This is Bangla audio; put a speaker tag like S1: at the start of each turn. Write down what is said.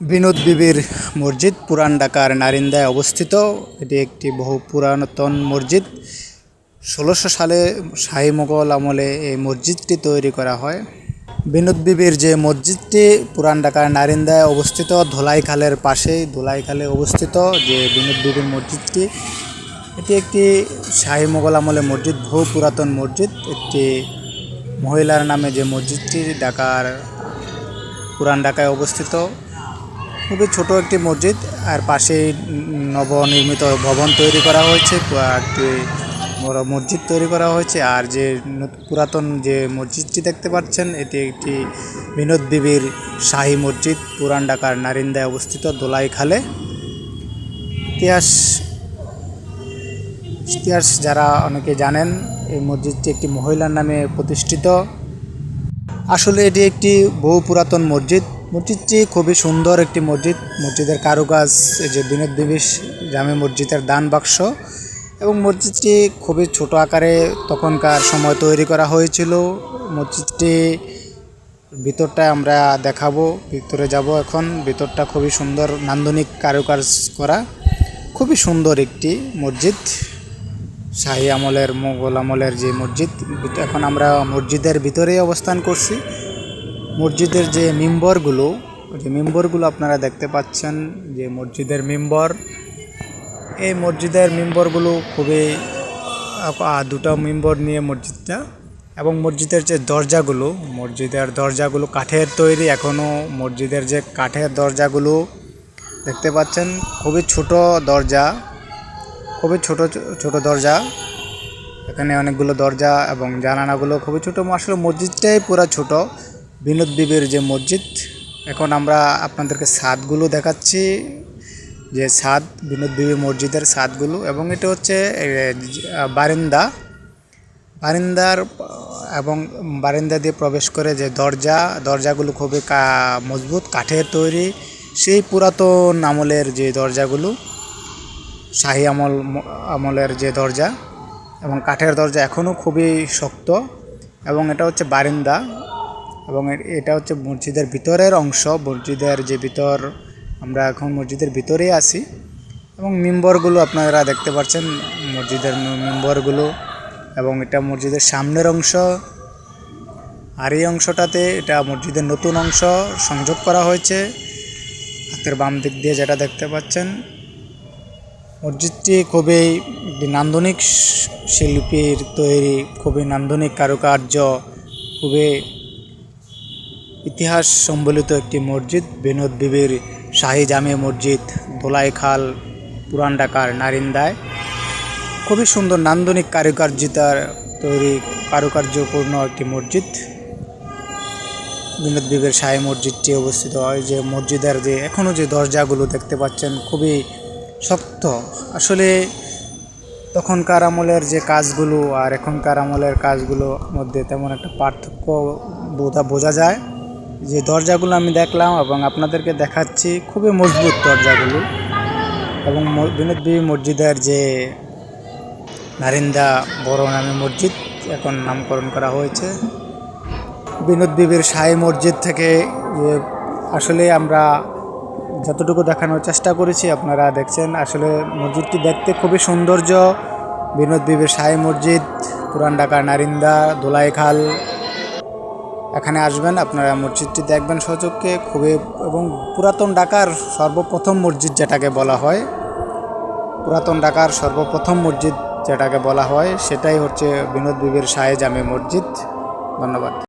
S1: বিনোদ বিবির মসজিদ, পুরান ঢাকার নারিন্দায় অবস্থিত। এটি একটি বহু পুরাতন মসজিদ। ষোলোশো সালে শাহী মোগল আমলে এই মসজিদটি তৈরি করা হয়। বিনোদ বিবির যে মসজিদটি পুরান ঢাকার নারিন্দায় অবস্থিত ধোলাই খালের পাশেই ধোলাই খালে অবস্থিত যে বিনোদ বিবির মসজিদটি, এটি একটি শাহী মোগল আমলে মসজিদ, বহু পুরাতন মসজিদ। একটি মহিলার নামে যে মসজিদটি ঢাকার, পুরান ঢাকায় অবস্থিত। খুবই ছোট একটি মসজিদ, আর পাশেই নবনির্মিত ভবন তৈরি করা হয়েছে, একটি বড় মসজিদ তৈরি করা হয়েছে, আর যে পুরাতন যে মসজিদটি দেখতে পাচ্ছেন, এটি একটি বিনোদ বিবির শাহী মসজিদ, পুরান ঢাকার নারিন্দায় অবস্থিত দোলাই খালে। ইতিহাস ইতিহাস যারা অনেকে জানেন, এই মসজিদটি একটি মহিলার নামে প্রতিষ্ঠিত। আসলে এটি একটি বহু পুরাতন মসজিদ মসজিদটি খুবই সুন্দর একটি মসজিদ। মসজিদের কারুকাজ, এই যে বিনোদ বিবিস জামে মসজিদের দান বাক্স এবং মসজিদটি খুবই ছোট আকারে তখনকার সময় তৈরি করা হয়েছিল। মসজিদটি ভিতরটা আমরা দেখাবো, ভিতরে যাব এখন। ভিতরটা খুবই সুন্দর, নান্দনিক কারুকাজ করা। খুবই সুন্দর একটি মসজিদ। শাহী আমলের, মোগল আমলের যে মসজিদ, এখন আমরা মসজিদের ভিতরেই অবস্থান করছি। মসজিদের যে মেম্বরগুলো যে মেম্বরগুলো আপনারা দেখতে পাচ্ছেন, যে মসজিদের মেম্বর। এই মসজিদের মেম্বরগুলো খুবই দুটো মেম্বর নিয়ে মসজিদটা এবং মসজিদের যে দরজাগুলো, মসজিদের দরজাগুলো কাঠের তৈরি এখনও মসজিদের যে কাঠের দরজাগুলো দেখতে পাচ্ছেন, খুবই ছোট দরজা, খুবই ছোট ছোট দরজা। এখানে অনেকগুলো দরজা এবং জানালাগুলো খুবই ছোট। আসলে মসজিদটাই পুরো ছোট। বিনোদ যে মসজিদ, এখন আমরা আপনাদেরকে ছাদগুলো দেখাচ্ছি। যে ছাদ বিনোদ মসজিদের ছাদগুলো এবং এটা হচ্ছে বারিন্দা। বারিন্দার, এবং বারিন্দা দিয়ে প্রবেশ করে যে দরজা, দরজাগুলো খুবই মজবুত, কাঠের তৈরি। সেই পুরাতন আমলের যে দরজাগুলো, শাহি আমল আমলের যে দরজা এবং কাঠের দরজা এখনও খুবই শক্ত। এবং এটা হচ্ছে বারিন্দা। এবং এটা হচ্ছে মসজিদের ভিতরের অংশ, মসজিদের যে ভিতর, আমরা এখন মসজিদের ভিতরেই আছি। এবং মিম্বরগুলো আপনারা দেখতে পাচ্ছেন, মসজিদের মিম্বরগুলো এবং এটা মসজিদের সামনের অংশ। আর এই অংশটাতে এটা মসজিদের নতুন অংশ সংযোগ করা হয়েছে। হাতের বাম দিক দিয়ে যেটা দেখতে পাচ্ছেন, মসজিদটি খুবই নান্দনিক শিল্পীর তৈরি, খুবই নান্দনিক কারুকার্য, খুবই ইতিহাস সম্বলিত একটি মসজিদ বিনোদ বিবির শাহী জামে মসজিদ দোলাইখাল পুরান ঢাকার নারিন্দায়। খুবই সুন্দর নান্দনিক কারুকার্যতার তৈরি কারুকার্যপূর্ণ একটি মসজিদ। বিনোদ বিবের শাহী মসজিদটি অবস্থিত হয় যে মসজিদের যে এখনও যে দরজাগুলো দেখতে পাচ্ছেন খুবই শক্ত। আসলে তখনকার আমলের যে কাজগুলো আর এখনকার আমলের কাজগুলো মধ্যে তেমন একটা পার্থক্য বোঝা বোঝা যায়। যে দরজাগুলো আমি দেখলাম এবং আপনাদেরকে দেখাচ্ছি, খুবই মজবুত দরজাগুলো এবং ম- বিনোদ বিবি মসজিদের যে নারিন্দা বড় নামে মসজিদ, এখন নামকরণ করা হয়েছে। বিনোদ বিবির শাহী মসজিদ থেকে যে আসলে আমরা যতটুকু দেখানোর চেষ্টা করেছি, আপনারা দেখছেন, আসলে মসজিদটি দেখতে খুবই সৌন্দর্য। বিনোদ বিবির শাহী মসজিদ, পুরান ঢাকার নারিন্দা, দোলাইখাল এখানে আসবেন, আপনারা মসজিদটি দেখবেন। সহযোগকে খুবই এবং পুরাতন ঢাকার সর্বপ্রথম মসজিদ যেটাকে বলা হয়, পুরাতন ঢাকার সর্বপ্রথম মসজিদ যেটাকে বলা হয়, সেটাই হচ্ছে বিনোদ বিবির শাহে জামে মসজিদ। ধন্যবাদ।